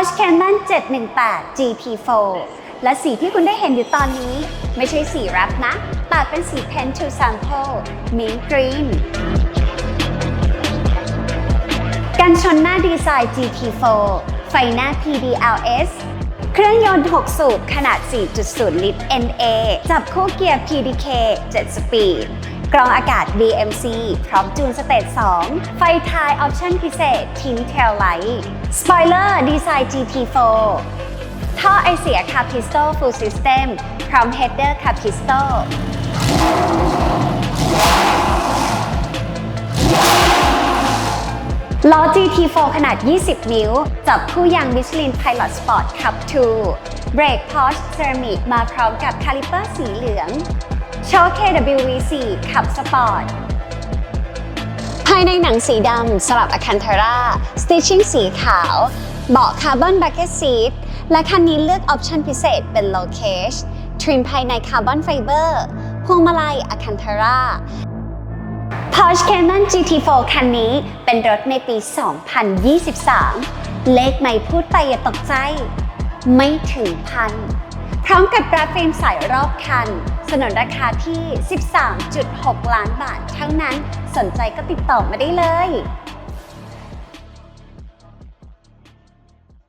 Porsche Cayman 718 GT4 และสีที่คุณได้เห็นอยู่ตอนนี้ ไม่ใช่สีแรปนะ แต่เป็นสี Pen to Sample Mint Green กันชนหน้าดีไซน์ GT4 ไฟหน้า PDLS เครื่องยนต์ 6 สูบขนาด 4.0 ลิตร NA จับคู่เกียร์ PDK 7 สปีด กรองอากาศ BMC พร้อมจูนสเตจ2 ไฟท้ายออปชั่นพิเศษทินเทลไลท์สปอยเลอร์ดีไซน์ GT4 ท่อไอเสียคาพิสโต Full System พร้อม Header คาพิสโตล้อ GT4 ขนาด 20 นิ้ว จับคู่ยาง Michelin Pilot Sport Cup 2 เบรก Porsche Ceramic มาพร้อมกับคาลิเปอร์สีเหลือง โชว์ KWV4 ขับสปอร์ต ภายในหนังสีดำสลับอะคัน t าร่าสติชชิ่งสีขาว เบาะคาร์บอนบั c เก็ตซีทและคันนี้เลือกออปชันพิเศษเป็น low cage ทริมภายในคาร์บอนไฟเบอร์พวงมาลัยอะคัน t าร่า Porsche Cayman GT4 คันนี้เป็นรถในปี 2023 เลขไม่พูดไปอย่าตกใจ ไม่ถึงพัน พร้อมกับกราฟิล์มใสรอบคัน สนนราคาที่ 13.6 ล้านบาทเท่านั้น สนใจก็ติดต่อมาได้เลย